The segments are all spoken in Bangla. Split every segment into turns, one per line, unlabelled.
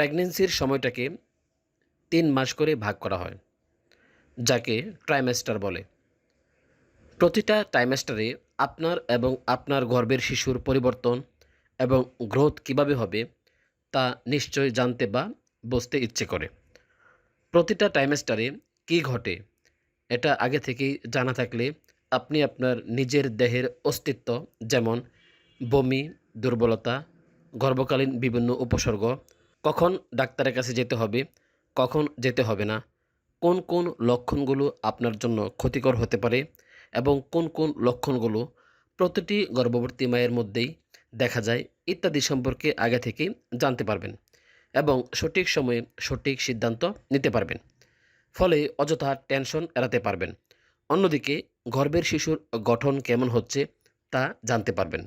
প্রেগনেন্সির সময়টাকে তিন মাস করে ভাগ করা হয়, যাকে ট্রাইমেস্টার বলে। প্রতিটা ট্রাইমেস্টারে আপনার এবং আপনার গর্ভের শিশুর পরিবর্তন এবং গ্রোথ কীভাবে হবে তা নিশ্চয় জানতে বা বুঝতে ইচ্ছে করে। প্রতিটা ট্রাইমেস্টারে কী ঘটে এটা আগে থেকেই জানা থাকলে আপনি আপনার নিজের দেহের অস্তিত্ব যেমন বমি, দুর্বলতা, গর্ভকালীন বিভিন্ন উপসর্গ কখন ডাক্তারের কাছে যেতে হবে, কখন যেতে হবে না, কোন কোন লক্ষণগুলো আপনার জন্য ক্ষতিকর হতে পারে এবং কোন কোন লক্ষণগুলো প্রতিটি গর্ভবতী মায়ের মধ্যেই দেখা যায় ইত্যাদি সম্পর্কে আগে থেকেই জানতে পারবেন এবং সঠিক সময়ে সঠিক সিদ্ধান্ত নিতে পারবেন। ফলে অযথা টেনশন এড়াতে পারবেন। অন্যদিকে গর্ভের শিশুর গঠন কেমন হচ্ছে তা জানতে পারবেন।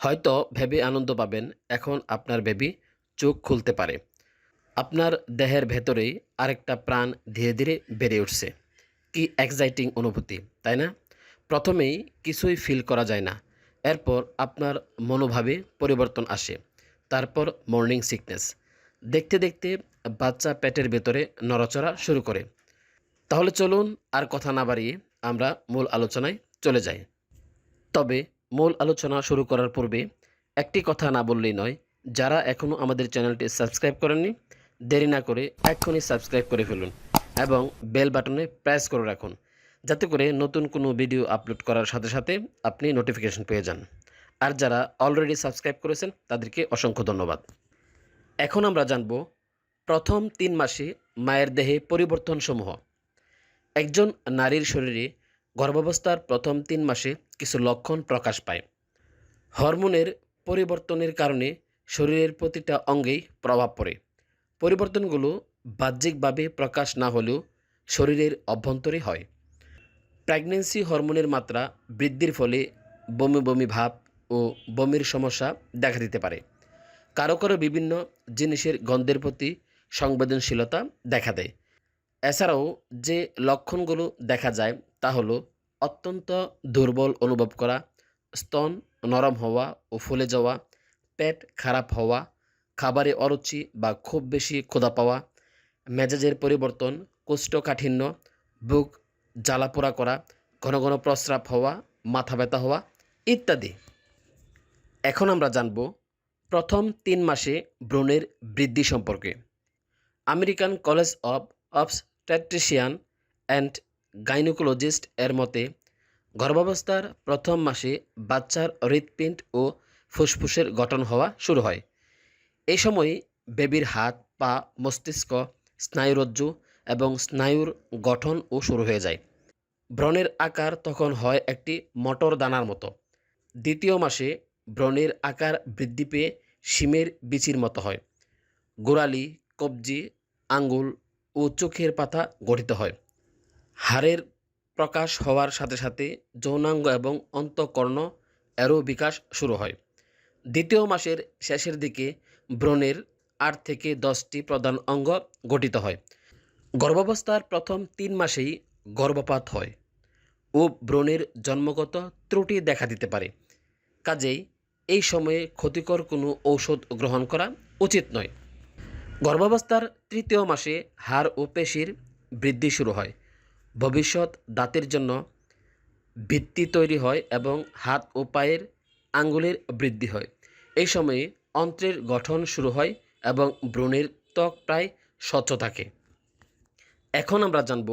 হয়তো ভেবে আনন্দ পাবেন, এখন আপনার বেবি চোখ খুলতে পারে। আপনার দেহের ভেতরেই আরেকটা প্রাণ ধীরে ধীরে বেড়ে উঠছে। কি এক্সাইটিং অনুভূতি, তাই না? প্রথমেই কিছুই ফিল করা যায় না। এরপর আপনার মনোভাবে পরিবর্তন আসে। তারপর মর্নিং সিকনেস দেখতে দেখতে বাচ্চা পেটের ভেতরে নড়াচড়া শুরু করে। তাহলে চলুন আর কথা না বাড়িয়ে আমরা মূল আলোচনায় চলে যাই। তবে মূল আলোচনা শুরু করার পূর্বে একটি কথা না বললেই নয় যারা এখনও আমাদের চ্যানেলটি সাবস্ক্রাইব করেননি, দেরি না করে এক্ষুনি সাবস্ক্রাইব করে ফেলুন এবং বেল বাটনে প্রেস করে রাখুন, যাতে করে নতুন কোনো ভিডিও আপলোড করার সাথে সাথে আপনি নোটিফিকেশন পেয়ে যান। আর যারা অলরেডি সাবস্ক্রাইব করেছেন, তাদেরকে অসংখ্য ধন্যবাদ। এখন আমরা জানব প্রথম তিন মাসে মায়ের দেহে পরিবর্তনসমূহ। একজন নারীর শরীরে গর্ভাবস্থার প্রথম তিন মাসে কিছু লক্ষণ প্রকাশ পায়। হরমোনের পরিবর্তনের কারণে শরীরের প্রতিটা অঙ্গেই প্রভাব পড়ে। পরিবর্তনগুলো বাহ্যিকভাবে প্রকাশ না হলেও শরীরের অভ্যন্তরে হয়। প্রেগনেন্সি হরমোনের মাত্রা বৃদ্ধির ফলে বমি বমি ভাব ও বমির সমস্যা দেখা দিতে পারে। কারও কারও বিভিন্ন জিনিসের গন্ধের প্রতি সংবেদনশীলতা দেখা দেয়। এছাড়াও যে লক্ষণগুলো দেখা যায় তা হলো অত্যন্ত দুর্বল অনুভব করা, স্তন নরম হওয়া ও ফুলে যাওয়া পেট খারাপ হওয়া, খাবারে অরুচি বা খুব বেশি ক্ষুধা পাওয়া, মেজাজের পরিবর্তন, কোষ্ঠকাঠিন্য, বুক জ্বালাপোড়া করা, ঘন ঘন প্রস্রাব হওয়া, মাথা ব্যথা হওয়া ইত্যাদি। এখন আমরা জানব প্রথম তিন মাসে ব্রণের বৃদ্ধি সম্পর্কে। American college of obstetrician and gynaecologist এর মতে, গর্ভাবস্থার প্রথম মাসে বাচ্চার হৃৎপিণ্ড ও ফুসফুসের গঠন হওয়া শুরু হয়। এই সময় বেবির হাত, পা, মস্তিষ্ক, স্নায়ুরজ্জু এবং স্নায়ুর গঠন ও শুরু হয়ে যায়। ব্রণের আকার তখন হয় একটি মটর দানার মতো। দ্বিতীয় মাসে ব্রণের আকার বৃদ্ধি পেয়ে শিমের বিচির মতো হয়। গোড়ালি, কবজি, আঙ্গুল ও চোখের পাতা গঠিত হয়। হাড়ের প্রকাশ হওয়ার সাথে সাথে যৌনাঙ্গ এবং অন্তঃকর্ণ এরও বিকাশ শুরু হয়। দ্বিতীয় মাসের শেষের দিকে ব্রণের আট থেকে দশটি প্রধান অঙ্গ গঠিত হয়। গর্ভাবস্থার প্রথম তিন মাসেই গর্ভপাত হয় ও ব্রণের জন্মগত ত্রুটি দেখা দিতে পারে। কাজেই এই সময়ে ক্ষতিকর কোনো ঔষধ গ্রহণ করা উচিত নয়। গর্ভাবস্থার তৃতীয় মাসে হাড় ও পেশির বৃদ্ধি শুরু হয়। ভবিষ্যৎ দাঁতের জন্য ভিত্তি তৈরি হয় এবং হাত ও পায়ের আঙ্গুলের বৃদ্ধি হয়। এই সময়ে অন্ত্রের গঠন শুরু হয় এবং ব্রণের ত্বক প্রায় স্বচ্ছ থাকে। এখন আমরা জানব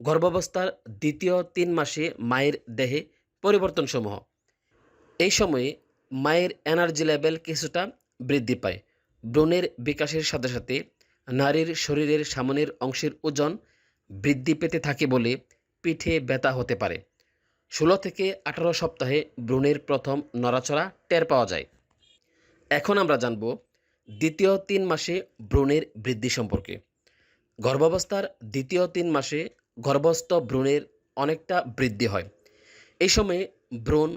গর্ভাবস্থার দ্বিতীয় তিন মাসে মায়ের দেহে পরিবর্তনসমূহ। এই সময়ে মায়ের এনার্জি লেভেল কিছুটা বৃদ্ধি পায়। ব্রণের বিকাশের সাথে সাথে নারীর শরীরের সামনের অংশের ওজন বৃদ্ধি পেতে থাকে বলে পিঠে ব্যথা হতে পারে। ষোলো থেকে আঠারো সপ্তাহে ব্রণের প্রথম নড়াচড়া টের পাওয়া যায়। এখন আমরা জানব দ্বিতীয় তিন মাসে ব্রণের বৃদ্ধি সম্পর্কে। গর্ভাবস্থার দ্বিতীয় তিন মাসে গর্ভস্থ ভ্রূণের অনেকটা বৃদ্ধি হয়। এই সময়ে ব্রণ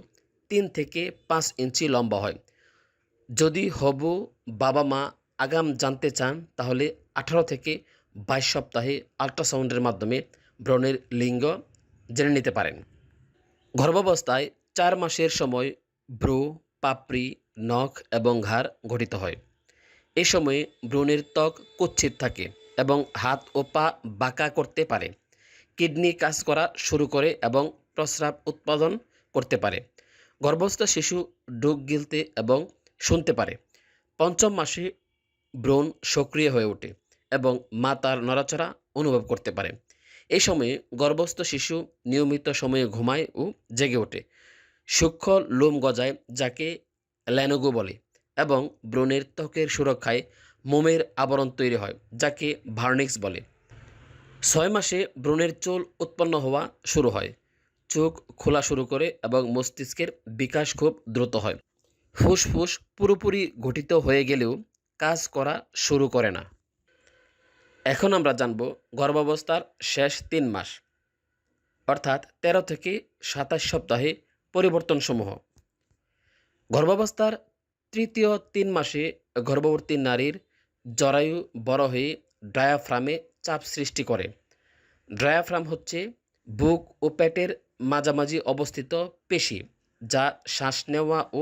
তিন থেকে পাঁচ ইঞ্চি লম্বা হয়। যদি হবু বাবা মা আগাম জানতে চান, তাহলে আঠারো থেকে বাইশ সপ্তাহে আল্ট্রাসাউন্ডের মাধ্যমে ব্রণের লিঙ্গ জেনে নিতে পারেন। গর্ভাবস্থায় চার মাসের সময় ব্রু পাপড়ি, নখ এবং ঘাড় গঠিত হয়। এই সময়ে ব্রণের ত্বক কুচ্ছিত থাকে এবং হাত ও পা বাঁকা করতে পারে। কিডনি কাজ করা শুরু করে এবং প্রস্রাব উৎপাদন করতে পারে। গর্ভস্থ শিশু ডুক গিলতে এবং শুনতে পারে। পঞ্চম মাসে ব্রণ সক্রিয় হয়ে ওঠে এবং মা তার নড়াচড়া অনুভব করতে পারে। এই সময়ে গর্ভস্থ শিশু নিয়মিত সময়ে ঘুমায় ও জেগে ওঠে। সূক্ষ্ম লোম গজায়, যাকে ল্যানোগো বলে, এবং ব্রণের ত্বকের সুরক্ষায় মোমের আবরণ তৈরি হয়, যাকে ভার্নিক্স বলে। ছয় মাসে ব্রণের চুল উৎপন্ন হওয়া শুরু হয়। চোখ খোলা শুরু করে এবং মস্তিষ্কের বিকাশ খুব দ্রুত হয়। ফুসফুস পুরোপুরি গঠিত হয়ে গেলেও কাজ করা শুরু করে না। এখন আমরা জানব গর্ভাবস্থার শেষ তিন মাস, অর্থাৎ তেরো থেকে সাতাশ সপ্তাহে পরিবর্তনসমূহ। গর্ভাবস্থার তৃতীয় তিন মাসে গর্ভবতী নারীর জরায়ু বড় হয়ে ডায়াফ্রামে চাপ সৃষ্টি করে। ড্রায়াফ্রাম হচ্ছে বুক ও পেটের মাঝামাঝি অবস্থিত পেশি, যা শ্বাস নেওয়া ও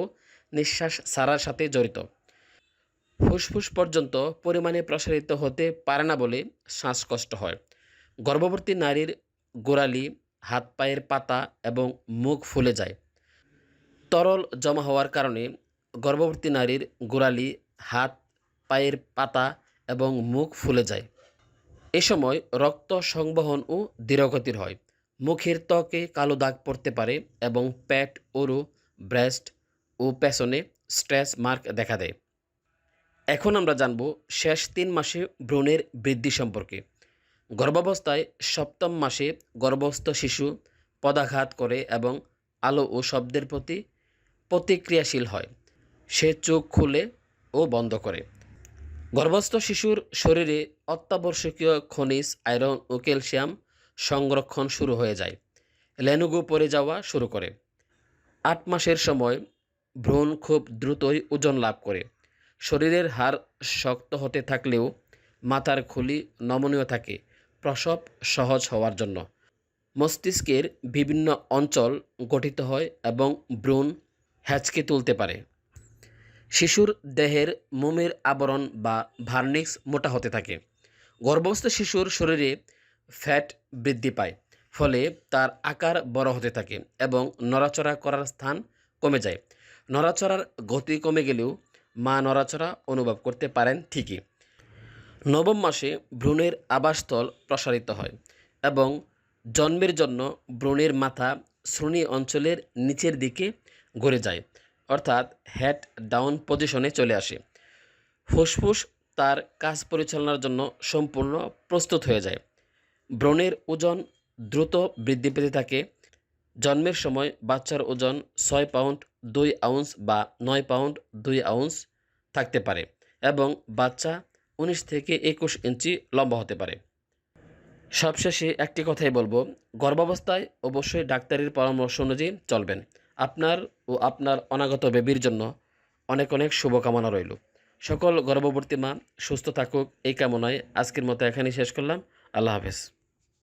নিঃশ্বাস ছাড়ার সাথে জড়িত। ফুসফুস পর্যন্ত পরিমাণে প্রসারিত হতে পারে না বলে শ্বাসকষ্ট হয়। গর্ভবতী নারীর গোড়ালি, হাত পায়ের পাতা এবং মুখ ফুলে যায়। তরল জমা হওয়ার কারণে গর্ভবতী নারীর গোড়ালি, হাত পায়ের পাতা এবং মুখ ফুলে যায়। এ সময় রক্ত সংবহন ও হয়। মুখের ত্বকে কালো দাগ পড়তে পারে এবং প্যাট ওরু ব্রেস্ট ও পেছনে স্ট্রেস মার্ক দেখা দেয়। এখন আমরা জানব শেষ তিন মাসে ব্রণের বৃদ্ধি সম্পর্কে। গর্ভাবস্থায় সপ্তম মাসে গর্ভস্থ শিশু পদাঘাত করে এবং আলো ও শব্দের প্রতি প্রতিক্রিয়াশীল হয়। সে চোখ খুলে ও বন্ধ করে। গর্ভস্থ শিশুর শরীরে অত্যাবশ্যকীয় খনিজ, আয়রন ও ক্যালসিয়াম সংরক্ষণ শুরু হয়ে যায়। লেনুগু পড়ে যাওয়া শুরু করে। আট মাসের সময় ভ্রূণ খুব দ্রুতই ওজন লাভ করে। শরীরের হাড় শক্ত হতে থাকলেও মাথার খুলি নমনীয় থাকে। প্রসব সহজ হওয়ার জন্য। মস্তিষ্কের বিভিন্ন অঞ্চল গঠিত হয় এবং ভ্রূণ হ্যাচকে তুলতে পারে। শিশুর দেহের মোমের আবরণ বা ভার্নিক্স মোটা হতে থাকে। গর্ভস্থ শিশুর শরীরে ফ্যাট বৃদ্ধি পায়, ফলে তার আকার বড় হতে থাকে এবং নড়াচড়া করার স্থান কমে যায়। নড়াচড়ার গতি কমে গেলেও মা নড়াচড়া অনুভব করতে পারেন ঠিকই। নবম মাসে ভ্রূণের আবাসস্থল প্রসারিত হয় এবং জন্মের জন্য ভ্রূণের মাথা শ্রোণী অঞ্চলের নিচের দিকে ঘুরে যায়, অর্থাৎ হেড ডাউন পজিশনে চলে আসে। ফুসফুস তার কাজ পরিচালনার জন্য সম্পূর্ণ প্রস্তুত হয়ে যায়। ব্রণের ওজন দ্রুত বৃদ্ধি পেতে থাকে জন্মের সময় বাচ্চার ওজন ছয় পাউন্ড, দুই আউন্স বা নয় পাউন্ড, দুই আউন্স থাকতে পারে এবং বাচ্চা উনিশ থেকে একুশ ইঞ্চি লম্বা হতে পারে। সবশেষে একটি কথাই বলব, গর্ভাবস্থায় অবশ্যই ডাক্তারের পরামর্শ অনুযায়ী চলবেন। আপনার ও আপনার অনাগত বেবির জন্য অনেক অনেক শুভকামনা রইল। সকল গর্ভবতী মা সুস্থ থাকুক, এই কামনায় আজকের মতো এখানেই শেষ করলাম। আল্লাহ হাফেজ।